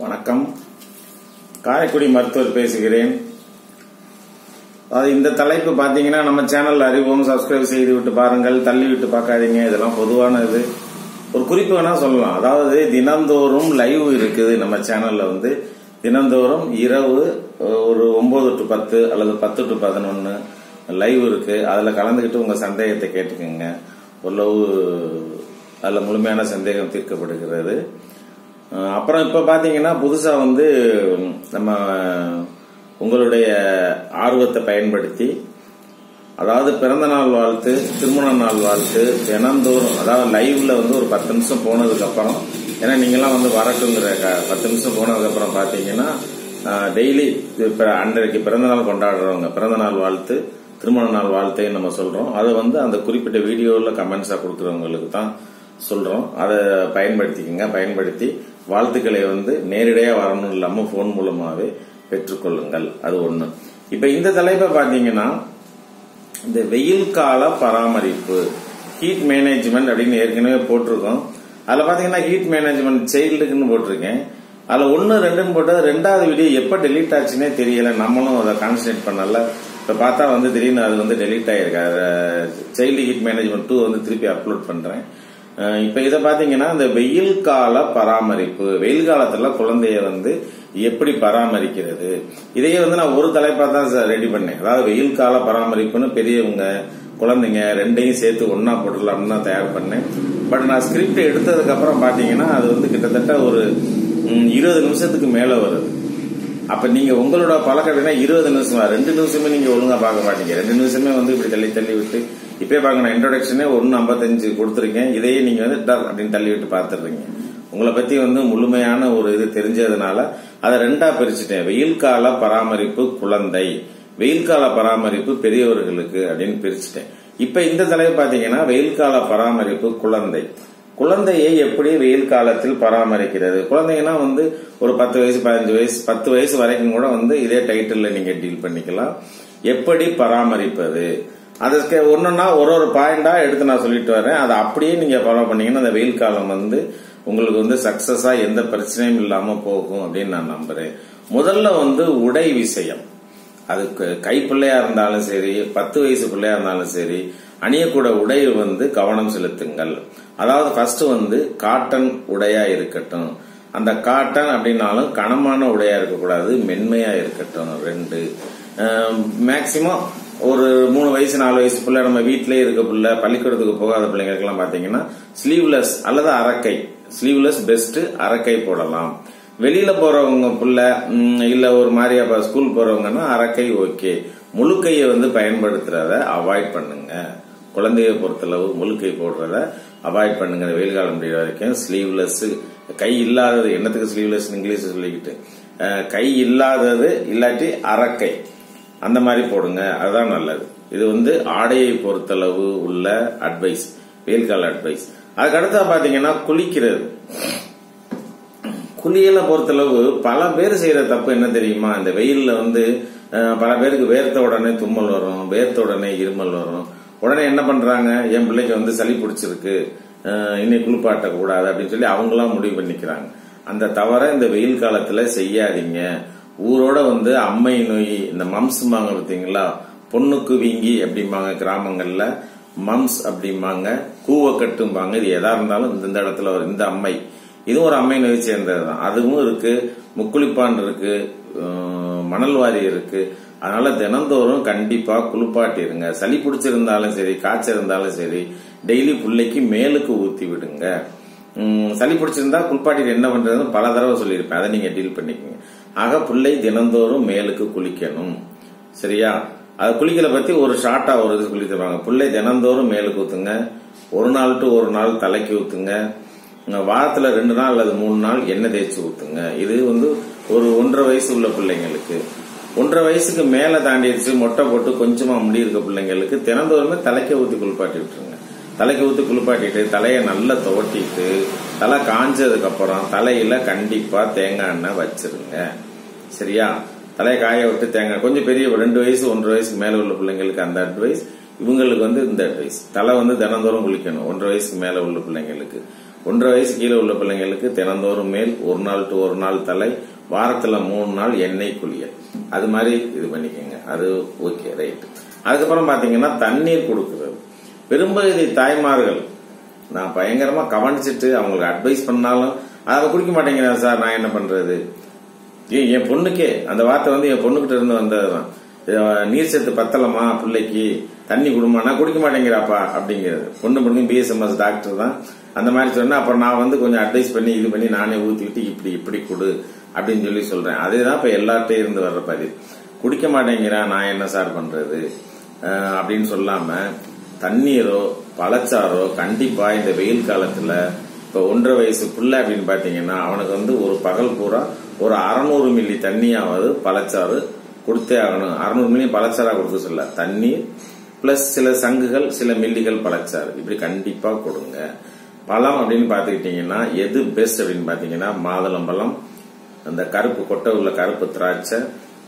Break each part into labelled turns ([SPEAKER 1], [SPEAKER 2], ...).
[SPEAKER 1] வணக்கம். காரைக்குடி மருத்துவர் பேசுகிறேன். அது இந்த தலைப்பு பாத்தீங்கன்னா நம்ம சேனல் அறிவோம் சப்ஸ்கிரைப் செய்து விட்டு பாருங்கள் தள்ளி விட்டு பார்க்காதீங்க இதெல்லாம் பொதுவான இது ஒரு குறிப்பு வேணா சொல்லலாம். அதாவது தினந்தோறும் லைவ் இருக்குது நம்ம சேனல்ல வந்து. தினந்தோறும் இரவு ஒரு ஒன்பது டு பத்து அல்லது பத்து டு பதினொன்னு லைவ் இருக்கு. அதுல கலந்துக்கிட்டு உங்க சந்தேகத்தை கேட்டுக்கோங்க. ஓரளவு அதுல முழுமையான சந்தேகம் தீர்க்கப்படுகிறது. அப்புறம் இப்ப பாத்தீங்கன்னா புதுசா வந்து நம்ம உங்களுடைய ஆர்வத்தை பயன்படுத்தி அதாவது பிறந்த நாள் வாழ்த்து திருமண நாள் வாழ்த்து தினந்தோறும் அதாவது லைவ்ல வந்து ஒரு பத்து நிமிஷம் போனதுக்கு அப்புறம் ஏன்னா நீங்கெல்லாம் வந்து வரட்டுங்கிற க- பத்து நிமிஷம் போனதுக்கு அப்புறம் பாத்தீங்கன்னா டெய்லி அன்றைக்கு பிறந்த நாள் கொண்டாடுறவங்க பிறந்த நாள் வாழ்த்து திருமண நாள் வாழ்த்தையும் நம்ம சொல்றோம். அதை வந்து அந்த குறிப்பிட்ட வீடியோவில் கமெண்ட்ஸா கொடுக்குறவங்களுக்கு தான் சொல்றோம். அதை பயன்படுத்திக்கங்க பயன்படுத்தி வாழ்த்துக்களை வந்து நேரடியாக வரணும் இல்லாமல் ஃபோன் மூலமாகவே பெற்றுக்கொள்ளுங்கள். அது ஒன்று இப்போ இந்த தலைப்பை பார்த்தீங்கன்னா இந்த வெயில் கால பராமரிப்பு ஹீட் மேனேஜ்மெண்ட் அப்படின்னு ஏற்கனவே போட்டிருக்கோம். அதில் பார்த்தீங்கன்னா ஹீட் மேனேஜ்மெண்ட் சைல்டுக்குன்னு போட்டிருக்கேன். அதில் ஒன்று ரெண்டுன்னு போட்டால் ரெண்டாவது வீடியோ எப்போ டெலீட் ஆச்சுன்னே தெரியல. நம்மளும் அதை கான்சன்ட்ரேட் பண்ணல. இப்போ பார்த்தா வந்து திடீர்னு அது வந்து டெலீட் ஆயிருக்கு சைல்டு ஹீட் மேனேஜ்மெண்ட் டூ வந்து திருப்பி அப்லோட் பண்ணுறேன் இப்போ இதை பார்த்தீங்கன்னா இந்த வெயில் கால பராமரிப்பு வெயில் காலத்துல குழந்தைய வந்து எப்படி பராமரிக்கிறது? இதையே வந்து நான் ஒரு தலைப்பா தான் சார் ரெடி பண்ணேன். அதாவது வெயில் கால பராமரிப்புன்னு பெரியவங்க குழந்தைங்க ரெண்டையும் சேர்த்து ஒன்னா போட்டுடலாம்னு தான் தயார் பண்ணேன். பட் நான் ஸ்கிரிப்ட் எடுத்ததுக்கு அப்புறம் பாத்தீங்கன்னா அது வந்து கிட்டத்தட்ட ஒரு இருபது நிமிஷத்துக்கு மேல வருது. அப்ப நீங்க உங்களோட பழக்கம் எப்படின்னா இருபது நிமிஷமா ரெண்டு நிமிஷமே நீங்க ஒழுங்கா பார்க்க மாட்டீங்க. ரெண்டு நிமிஷமே வந்து இப்படி தள்ளி தள்ளி விட்டு இப்பயே பார்க்கணும் இன்ட்ரோடக்ஷனே ஒன்னு ஐம்பத்தஞ்சு கொடுத்துருக்கேன். இதையே நீங்க வந்து டர் அப்படின்னு தள்ளி விட்டு பார்த்துடுறீங்க. உங்களை பத்தி வந்து முழுமையான ஒரு இது தெரிஞ்சதுனால அதை ரெண்டா பிரிச்சுட்டேன். வெயில் கால பராமரிப்பு குழந்தை வெயில் கால பராமரிப்பு பெரியவர்களுக்கு அப்படின்னு பிரிச்சுட்டேன். இப்ப இந்த தலைப்பு பாத்தீங்கன்னா வெயில் கால பராமரிப்பு குழந்தை. குழந்தையை எப்படி வெயில் காலத்தில் பராமரிக்கிறது? குழந்தைங்கன்னா வந்து ஒரு பத்து வயசு பதினஞ்சு வயசு பத்து வயசு வரைக்கும் கூட வந்து இதே டைட்டில் நீங்க டீல் பண்ணிக்கலாம். எப்படி பராமரிப்பது? அதுக்கு ஒன்றுன்னா ஒரு ஒரு பாயிண்டாக எடுத்து நான் சொல்லிட்டு வரேன். அதை அப்படியே நீங்கள் ஃபாலோ பண்ணீங்கன்னா அந்த வெயில் காலம் வந்து உங்களுக்கு வந்து சக்ஸஸாக எந்த பிரச்சனையும் இல்லாமல் போகும் அப்படின்னு நான் நம்புகிறேன் முதல்ல வந்து உடை விஷயம். அதுக்கு கை இருந்தாலும் சரி பத்து வயசு பிள்ளையா இருந்தாலும் சரி அணியக்கூட உடை வந்து கவனம் செலுத்துங்கள். அதாவது ஃபர்ஸ்ட் வந்து காட்டன் உடையா இருக்கட்டும். அந்த காட்டன் அப்படின்னாலும் கனமான உடையா இருக்கக்கூடாது மென்மையா இருக்கட்டும். ரெண்டு. மேக்சிமம் ஒரு மூணு வயசு நாலு வயசு பிள்ளை நம்ம வீட்டிலேயே இருக்க பிள்ளை பள்ளிக்கூடத்துக்கு போகாத பிள்ளைங்களுக்கெல்லாம் பார்த்தீங்கன்னா ஸ்லீவ்லெஸ் அல்லது அரக்கை ஸ்லீவ்லெஸ் பெஸ்ட்டு அரக்கை போடலாம். வெளியில் போகிறவங்க பிள்ளை இல்லை ஒரு மாதிரியா ப- ஸ்கூல் போகிறவங்கன்னா அரக்கை ஓகே முழுக்கையை வந்து பயன்படுத்துறத அவாய்ட் பண்ணுங்க. குழந்தைய பொறுத்தளவு முழுக்கை போடுறத அவாய்ட் பண்ணுங்க. வெயில் காலம் முடிய வரைக்கும் ஸ்லீவ்லெஸ் கை இல்லாதது என்னத்துக்கு ஸ்லீவ்லெஸ் இங்கிலீஷ் சொல்லிக்கிட்டு கை இல்லாதது இல்லாட்டி அரக்கை அந்த மாதிரி போடுங்க. அதுதான் நல்லது. இது வந்து ஆடையை பொறுத்தளவு உள்ள அட்வைஸ் வெயில் கால அட்வைஸ் அதுக்கு அடுத்தா பாத்தீங்கன்னா குளிக்கிறது. குளியலை பொறுத்தளவு பல பேர் செய்யற தப்பு என்ன தெரியுமா? இந்த வெயில்ல வந்து பல பேருக்கு வேர்த்த உடனே தும்மல் வரும் வேர்த்த உடனே இருமல் வரும். உடனே என்ன பண்றாங்க? என் பிள்ளைக்கு வந்து சளி பிடிச்சிருக்கு. இன்னைக்கு குளிப்பாட்ட கூடாது அப்படின்னு சொல்லி அவங்களாம் முடிவு பண்ணிக்கிறாங்க. அந்த தவறை இந்த வெயில் காலத்துல செய்யாதீங்க. ஊரோட வந்து அம்மை நோய் இந்த மம்ஸ்மாங்க பார்த்தீங்களா? பொண்ணுக்கு வீங்கி அப்படிம்பாங்க கிராமங்களில். மம்ஸ் அப்படிம்பாங்க. கூவக்கட்டும்பாங்க இது எதா இருந்தாலும் இந்த இந்த இடத்துல வரும் இந்த அம்மை. இதுவும் ஒரு அம்மை நோய் சேர்ந்தது தான் அதுவும் இருக்கு. முக்குளிப்பான் இருக்கு. மணல்வாரி இருக்கு. அதனால தினந்தோறும் கண்டிப்பா குளிப்பாட்டிருங்க. சளி பிடிச்சிருந்தாலும் சரி காய்ச்சல் இருந்தாலும் சரி டெய்லி பிள்ளைக்கு மேலுக்கு ஊத்தி விடுங்க. சளி பிடிச்சிருந்தா குளிப்பாட்டிட்டு என்ன பண்றதுன்னு பல தடவை சொல்லியிருப்பேன். அதை நீங்க டீல் பண்ணிக்கோங்க. ஆக பிள்ளை தினந்தோறும் மேலுக்கு குளிக்கணும். சரியா? அது குளிக்கிற பத்தி ஒரு ஷார்ட்டா ஒரு இது சொல்லி தருவாங்க. பிள்ளை தினந்தோறும் மேலுக்கு ஊத்துங்க. ஒரு நாள் டு ஒரு நாள் தலைக்கு ஊத்துங்க. வாரத்துல ரெண்டு நாள் அல்லது மூணு நாள் எண்ணெய் தேய்ச்சி ஊத்துங்க. இது வந்து ஒரு ஒன்றரை வயசு உள்ள பிள்ளைங்களுக்கு. ஒன்றரை வயசுக்கு மேல தாண்டிடுச்சு மொட்டை போட்டு கொஞ்சமா முடி இருக்க பிள்ளைங்களுக்கு தினந்தோறுமே தலைக்க ஊத்தி குளிப்பாட்டி விட்டுருங்க. தலைக்கு ஊத்தி குளிப்பாட்டிட்டு தலையை நல்லா துவட்டிட்டு தலை காஞ்சதுக்கு அப்புறம் தலையில கண்டிப்பா தேங்காய் எண்ணெய் வச்சிருங்க. சரியா? தலையை காய விட்டு தேங்காய். கொஞ்சம் பெரிய ரெண்டு வயசு ஒன்றரை வயசுக்கு மேல உள்ள பிள்ளைங்களுக்கு அந்த அட்வைஸ் இவங்களுக்கு வந்து இந்த அட்வைஸ் தலை வந்து தினந்தோறும் குளிக்கணும். ஒன்றரை வயசுக்கு மேல உள்ள பிள்ளைங்களுக்கு. ஒன்றரை வயசு கீழே உள்ள பிள்ளைங்களுக்கு தினந்தோறும் மேல் ஒரு நாள் டு ஒரு நாள் தலை வாரத்துல மூணு நாள் எண்ணெய் குளியல். அது மாதிரி இது பண்ணிக்கோங்க. அது ஓகே ரைட் அதுக்கப்புறம் பாத்தீங்கன்னா தண்ணீர் கொடுக்கிறது. பெரும்பகுதி தாய்மார்கள் நான் பயங்கரமா கவனிச்சிட்டு அவங்களுக்கு அட்வைஸ் பண்ணாலும் அதை குடிக்க மாட்டேங்கிறேன் சார். நான் என்ன பண்றது? ஏன் என் பொண்ணுக்கே அந்த வார்த்தை வந்து என் பொண்ணுகிட்ட இருந்து வந்ததுதான். தான் நீர் சேர்த்து பத்தலமா பிள்ளைக்கு? தண்ணி குடுமா? நான் குடிக்க மாட்டேங்கிறாப்பா? அப்படிங்கிறது. பொண்ணு பொண்ணு பிஎஸ்எம்எஸ் டாக்டர் தான். அந்த மாதிரி சொன்னா அப்புறம் நான் வந்து கொஞ்சம் அட்வைஸ் பண்ணி இது பண்ணி நானே ஊத்திக்கிட்டு இப்படி இப்படி கொடு அப்படின்னு சொல்லி சொல்றேன். அதுதான் இப்ப எல்லார்ட்டையும் இருந்து வர்ற பதிவு குடிக்க மாட்டேங்கிறான் நான் என்ன சார் பண்றது? அப்படின்னு சொல்லாம தண்ணீரோ பழச்சாரோ கண்டிப்பா இந்த வெயில் காலத்துல இப்ப ஒன்றரை வயசு புள்ள அப்படின்னு பாத்தீங்கன்னா அவனுக்கு வந்து ஒரு பகல் பூரா ஒரு அறநூறு மில்லி தண்ணியாவது பழச்சாறு கொடுத்தே ஆகணும். அறுநூறு மில்லி பழச்சாரா கொடுக்க சொல்ல. தண்ணீர் பிளஸ் சில சங்குகள் சில மில்லிகள் பழச்சாறு. இப்படி கண்டிப்பா கொடுங்க. பழம் அப்படின்னு பாத்துக்கிட்டீங்கன்னா எது பெஸ்ட் அப்படின்னு பாத்தீங்கன்னா மாதுளம்பழம் அந்த கருப்பு கொட்டை உள்ள கருப்பு திராட்சை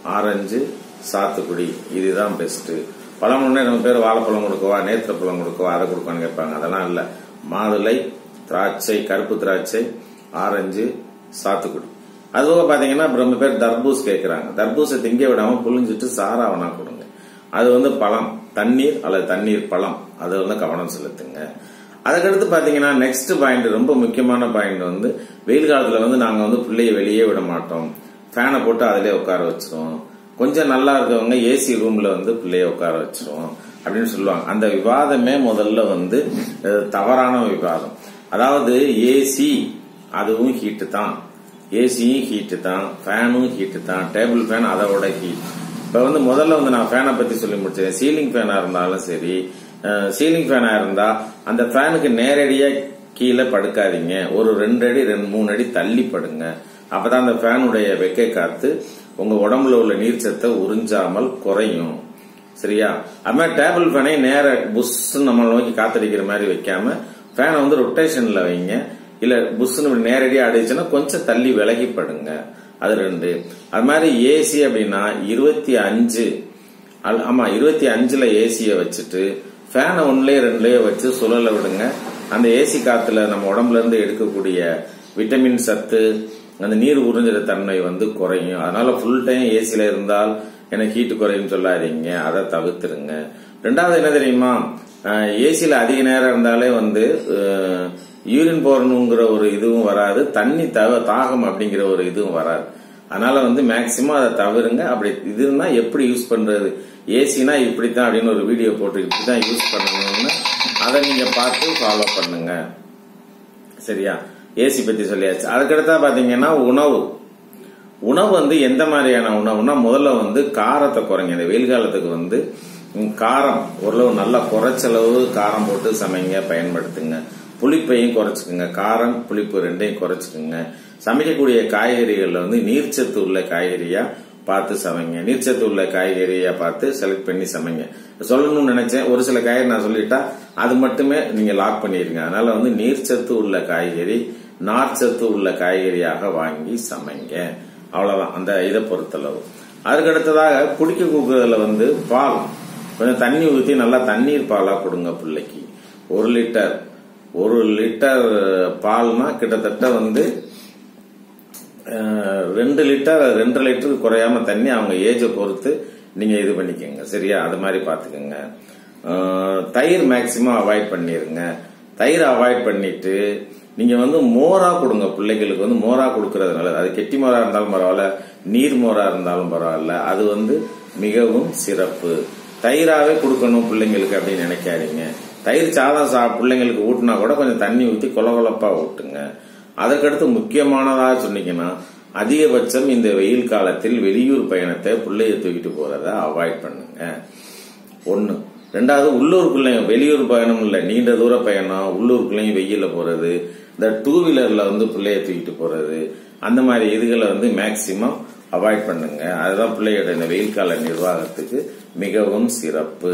[SPEAKER 1] ஆரஞ்சு சாத்துக்குடி. இதுதான் பெஸ்ட் பழம் உடனே நம்ம பேர் வாழைப்பழம் கொடுக்கவா நேத்திரப்பழம் கொடுக்கவா அதை கொடுக்கணும்னு கேட்பாங்க. அதெல்லாம் இல்ல. மாதுளை திராட்சை கருப்பு திராட்சை ஆரஞ்சு சாத்துக்குடி. அதுவும் பாத்தீங்கன்னா அப்புறம் ரொம்ப பேர் தர்பூஸ் கேட்கறாங்க தர்பூசை திங்க விடாம புழிஞ்சிட்டு சாரா வேணா கொடுங்க. அது வந்து பழம் தண்ணீர் அல்லது தண்ணீர் பழம். அது வந்து கவனம் செலுத்துங்க. அதுக்கடுத்து பாத்தீங்கன்னா நெக்ஸ்ட் பாயிண்ட் ரொம்ப முக்கியமான பாயிண்ட் வந்து வெயில் காலத்துல வந்து நாங்க வந்து பிள்ளைய வெளியே விட மாட்டோம். ஃபேனை போட்டு அதிலே உட்கார வச்சிருவோம். கொஞ்சம் நல்லா இருக்கவங்க ஏசி ரூம்ல வந்து பிள்ளைய உட்கார வச்சிருவோம் அப்படின்னு சொல்லுவாங்க. அந்த விவாதமே முதல்ல வந்து தவறான விவாதம். அதாவது ஏசி அதுவும் ஹீட்டு தான். ஏசியும் ஹீட்டு தான் ஃபேனும் ஹீட்டு தான் டேபிள் ஃபேன் அதோட ஹீட் இப்போ வந்து முதல்ல வந்து நான் ஃபேனை பற்றி சொல்லி முடிச்சேன். சீலிங் ஃபேனாக இருந்தாலும் சரி சீலிங் ஃபேனாக இருந்தால் அந்த ஃபேனுக்கு நேரடியாக கீழே படுக்காதீங்க. ஒரு ரெண்டு அடி ரெண்டு மூணு அடி தள்ளி படுங்க. அப்பதான் அந்த ஃபேனுடைய வெக்கை காத்து உங்க உடம்புல உள்ள நீர்ச்சத்தை உறிஞ்சாமல் குறையும். சரியா? அது மாதிரி டேபிள் ஃபேனை நேர புஷ் நம்ம நோக்கி காத்தடிக்கிற மாதிரி வைக்காம ஃபேனை வந்து ரொட்டேஷன்ல வைங்க. இல்ல புஷ்னு நேரடியாக நேரடியா அடிச்சுன்னா கொஞ்சம் தள்ளி விலகி படுங்க அது ரெண்டு. அது மாதிரி ஏசி அப்படின்னா இருபத்தி அஞ்சு. அல்- ஆமா இருபத்தி அஞ்சுல ஏசியை வச்சுட்டு ஃபேனை ஒன்றுலேயே ரெண்டுலயே வச்சு சுழல விடுங்க. அந்த ஏசி காத்துல நம்ம உடம்புல இருந்து எடுக்கக்கூடிய விட்டமின் சத்து அந்த நீர் உறிஞ்சிற தன்மை வந்து குறையும். அதனால ஃபுல் டைம் ஏசியில் இருந்தால் எனக்கு ஹீட் குறையும் சொல்லாதீங்க. அதை தவிர்த்துருங்க ரெண்டாவது என்ன தெரியுமா? ஏசியில் அதிக நேரம் இருந்தாலே வந்து யூரின் போடணுங்கிற ஒரு இதுவும் வராது. தண்ணி தவ தாகம் அப்படிங்கிற ஒரு இதுவும் வராது. அதனால வந்து மேக்சிமம் அதை தவிருங்க. அப்படி இதுனா எப்படி யூஸ் பண்றது? ஏசினா இப்படித்தான் அப்படின்னு ஒரு வீடியோ போட்டு இப்படிதான் யூஸ் பண்ணணும்னு அதை நீங்க பார்த்து ஃபாலோ பண்ணுங்க. சரியா? ஏசி பத்தி சொல்லியாச்சு. அதுக்கடுத்தா பாத்தீங்கன்னா உணவு. உணவு வந்து எந்த மாதிரியான உணவுனா முதல்ல வந்து காரத்தை குறைங்க. இந்த வெயில் காலத்துக்கு வந்து காரம். ஓரளவு நல்லா குறைச்சளவு காரம் போட்டு சமைங்க பயன்படுத்துங்க. புளிப்பையும் குறைச்சிக்கோங்க. காரம் புளிப்பு ரெண்டையும் குறைச்சிக்கோங்க. சமைக்கக்கூடிய காய்கறிகளில் வந்து நீர்ச்சத்து உள்ள காய்கறியா பார்த்து சமைங்க. நீர்ச்சத்து உள்ள காய்கறியா பார்த்து செலக்ட் பண்ணி சமைங்க. சொல்லணும்னு நினைச்சேன். ஒரு சில காய்கறி நான் சொல்லிட்டா அது மட்டுமே நீங்க லாக் பண்ணிடுங்க. அதனால வந்து நீர்ச்சத்து உள்ள காய்கறி நார்ச்சத்து உள்ள காய்கறியாக வாங்கி சமைங்க. அவ்வளவுதான். அந்த இதை பொறுத்தளவு. அதுக்கடுத்ததாக குடிக்க கொடுக்கறதுல வந்து பால். கொஞ்சம் தண்ணி ஊற்றி நல்லா தண்ணீர் பாலா கொடுங்க பிள்ளைக்கு. ஒரு லிட்டர். ஒரு லிட்டர் பால்னா கிட்டத்தட்ட வந்து ரெண்டு லிட்டர் ரெண்டு லிட்டருக்கு குறையாம தண்ணி அவங்க ஏஜை பொறுத்து நீங்க இது பண்ணிக்கோங்க. சரியா? அது மாதிரி பாத்துக்கோங்க. தயிர் மேக்சிமம் அவாய்ட் பண்ணிருங்க. தயிர் அவாய்ட் பண்ணிட்டு நீங்க வந்து மோரா கொடுங்க. பிள்ளைகளுக்கு வந்து மோரா கொடுக்கறது நல்லது அது கெட்டி மோரா இருந்தாலும் பரவாயில்ல நீர் மோரா இருந்தாலும் பரவாயில்ல அது வந்து மிகவும் சிறப்பு. தயிராகவே கொடுக்கணும் பிள்ளைங்களுக்கு அப்படின்னு நினைக்காதீங்க. தயிர் சாதம் சா பிள்ளைங்களுக்கு ஊட்டினா கூட கொஞ்சம் தண்ணி ஊற்றி கொலகொலப்பாக ஊட்டுங்க. அதற்கடுத்து முக்கியமானதாக சொன்னீங்கன்னா அதிகபட்சம் இந்த வெயில் காலத்தில் வெளியூர் பயணத்தை பிள்ளைய தூக்கிட்டு போகிறத அவாய்ட் பண்ணுங்க. ஒன்று ரெண்டாவது உள்ளூர் பிள்ளைங்க வெளியூர் பயணம் இல்லை நீண்ட தூர பயணம் உள்ளூர் பிள்ளைங்க வெயிலில் போகிறது இந்த டூ வீலரில் வந்து பிள்ளைய தூக்கிட்டு போகிறது அந்த மாதிரி இதுகளை வந்து மேக்சிமம் அவாய்ட் பண்ணுங்க. அதுதான் பிள்ளையோட இந்த வெயில் கால நிர்வாகத்துக்கு மிகவும் சிறப்பு.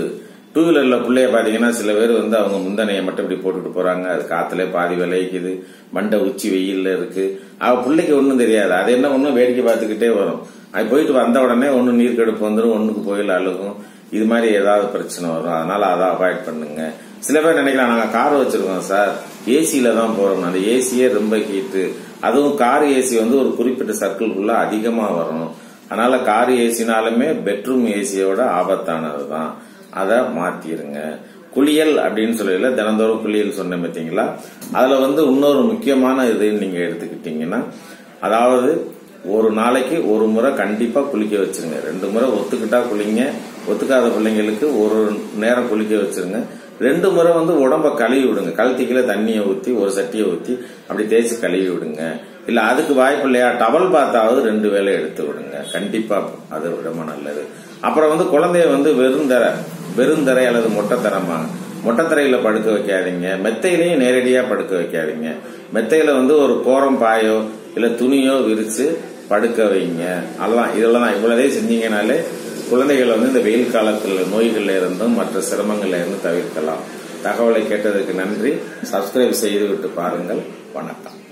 [SPEAKER 1] டூ வீலரில் பிள்ளைய பார்த்தீங்கன்னா சில பேர் வந்து அவங்க முந்தனையை மட்டும் இப்படி போட்டுட்டு போகிறாங்க அது காற்றுல பாதி விளைவிக்குது மண்டை உச்சி வெயிலில் இருக்குது அவள் பிள்ளைக்கு ஒன்றும் தெரியாது. அது என்ன ஒன்றும் வேடிக்கை பார்த்துக்கிட்டே வரும். அது போயிட்டு வந்த உடனே ஒன்று நீர் வந்துடும் ஒன்றுக்கு போயில் அழுகும். இது மாதிரி ஏதாவது பிரச்சனை வரும். அதனால் அதை அவாய்ட் பண்ணுங்க. சில பேர் நினைக்கலாம் நாங்கள் கார் வச்சுருக்கோம் சார். ஏசியில் தான் போகிறோம் அந்த ஏசியே ரொம்ப ஹீட்டு அதுவும் கார் ஏசி வந்து ஒரு குறிப்பிட்ட சர்க்கிள்குள்ளே அதிகமாக வரும். அதனால் கார் ஏசினாலுமே பெட்ரூம் ஏசியோட ஆபத்தானது தான் அதை மாத்திருங்க. குளியல் அப்படின்னு சொல்லல தினந்தோறும் குளியல் சொன்னேன் பார்த்தீங்களா அதுல வந்து இன்னொரு முக்கியமான இதுன்னு நீங்க எடுத்துக்கிட்டீங்கன்னா அதாவது ஒரு நாளைக்கு ஒரு முறை கண்டிப்பா குளிக்க வச்சிருங்க. ரெண்டு முறை ஒத்துக்கிட்டா குளிங்க ஒத்துக்காத பிள்ளைங்களுக்கு ஒரு நேரம் குளிக்க வச்சிருங்க. ரெண்டு முறை வந்து உடம்ப கழுவி விடுங்க. கழுத்திக்கல தண்ணியை ஊற்றி ஒரு சட்டியை ஊற்றி அப்படி தேய்ச்சி கழுவி விடுங்க. இல்ல அதுக்கு வாய்ப்பு இல்லையா? டவல் பார்த்தாவது ரெண்டு வேலை எடுத்து விடுங்க. கண்டிப்பா அது ரொம்ப நல்லது. அப்புறம் வந்து குழந்தைய வந்து வெறும் தர வெறுந்தரை அல்லது மொட்டைத்தரமா? மொட்டைத்தரையில் படுக்க வைக்காதீங்க. மெத்தையிலையும் நேரடியாக படுக்க வைக்காதீங்க. மெத்தையில் வந்து ஒரு கோரம் பாயோ இல்லை துணியோ விரித்து படுக்க வைங்க. அதெல்லாம் இதெல்லாம் தான் இவ்வளோதே செஞ்சீங்கனாலே குழந்தைகள் வந்து இந்த வெயில் காலத்தில் நோய்களில் இருந்தும் மற்ற சிரமங்கள்ல இருந்தும் தவிர்க்கலாம். தகவலை கேட்டதற்கு நன்றி. சப்ஸ்கிரைப் செய்து விட்டு பாருங்கள். வணக்கம்.